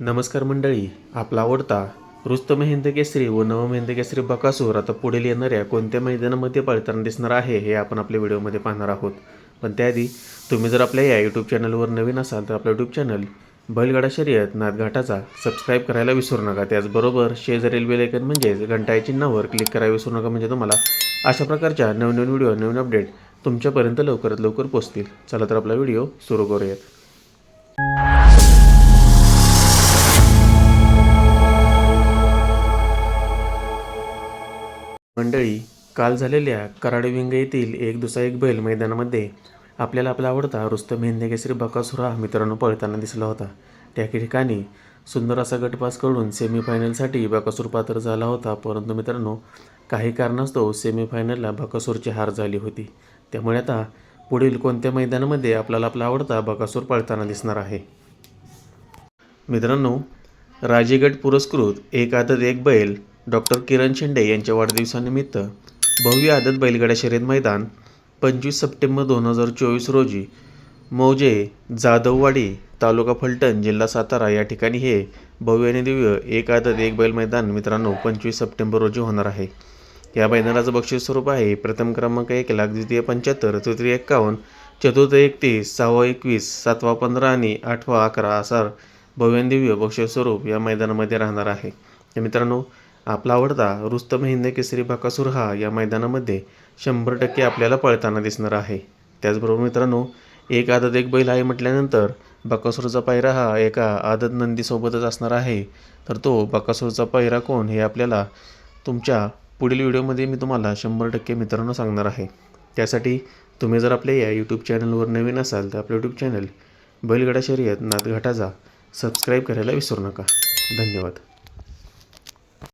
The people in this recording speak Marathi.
नमस्कार मंडळी आपला आवडता रुस्तम हिंद केसरी व नवम हिंद केसरी बकासूर आता पुढील येणाऱ्या कोणत्या मैदानामध्ये पळताना दिसणार आहे हे आपण आपल्या व्हिडिओमध्ये पाहणार आहोत. पण त्याआधी तुम्ही जर आपल्या या यूट्यूब चॅनलवर नवीन असाल तर आपलं यूट्यूब चॅनल बैलगाडा शर्यत नादघाटाचा सबस्क्राईब करायला विसरू नका. त्याचबरोबर शेजारील बेलायकन म्हणजेच घंटाळी चिन्हावर क्लिक करायला विसरू नका. म्हणजे तुम्हाला अशा प्रकारच्या नवनवीन व्हिडिओ नवीन अपडेट तुमच्यापर्यंत लवकरात लवकर पोहोचतील. चला तर आपला व्हिडिओ सुरू करूयात. मंडळी काल झालेल्या कराडविंग येथील एक दुसरा एक बैल मैदानामध्ये आपल्याला आपला आवडता रुस्तम हिंदे केसरी बकासूर हा मित्रांनो पळताना दिसला होता. त्या ठिकाणी सुंदर असा गटपास करून सेमीफायनलसाठी बकासूर पात्र झाला होता. परंतु मित्रांनो काही कारणास्तव सेमीफायनलला बकासूरची हार झाली होती. त्यामुळे आता पुढील कोणत्या मैदानामध्ये आपल्याला आपला आवडता बकासूर पळताना दिसणार आहे? मित्रांनो राजेगड पुरस्कृत एक आदत एक बैल डॉक्टर किरण शेंडे यांच्या वाढदिवसानिमित्त भव्य आदत बैलगाडा शर्यत मैदान पंचवीस सप्टेंबर दोन हजार चोवीस रोजी मौजे जाधववाडी तालुका फलटण जिल्हा सातारा या ठिकाणी हे भव्य आणि दिव्य एक आदत एक बैल मैदान मित्रांनो पंचवीस सप्टेंबर रोजी होणार आहे. या मैदानाचं बक्षीस स्वरूप आहे प्रथम क्रमांक एक लाख द्वितीय पंच्याहत्तर तृतीय एक्कावन्न चतुर्थ एकतीस सहावा एकवीस सातवा पंधरा आणि आठवा अकरा असा भव्य दिव्य बक्षीस स्वरूप या मैदानामध्ये राहणार आहे. मित्रांनो आपला आवडता रुस्तम हिंद केसरी बाकासूर हा या मैदानामध्ये शंभर टक्के आपल्याला पळताना दिसणार आहे. त्याचबरोबर मित्रांनो एक आदत एक बैल आहे म्हटल्यानंतर बकासूरचा पायरा हा एका आदत नंदीसोबतच असणार आहे. तर तो बकासूरचा पायरा कोण हे आपल्याला तुमच्या पुढील व्हिडिओमध्ये मी तुम्हाला शंभर टक्के मित्रांनो सांगणार आहे. त्यासाठी तुम्ही जर आपल्या या यूट्यूब चॅनलवर नवीन असाल तर आपलं यूट्यूब चॅनल बैलगडा शर्यत नाथघाटाचा सबस्क्राईब करायला विसरू नका. धन्यवाद.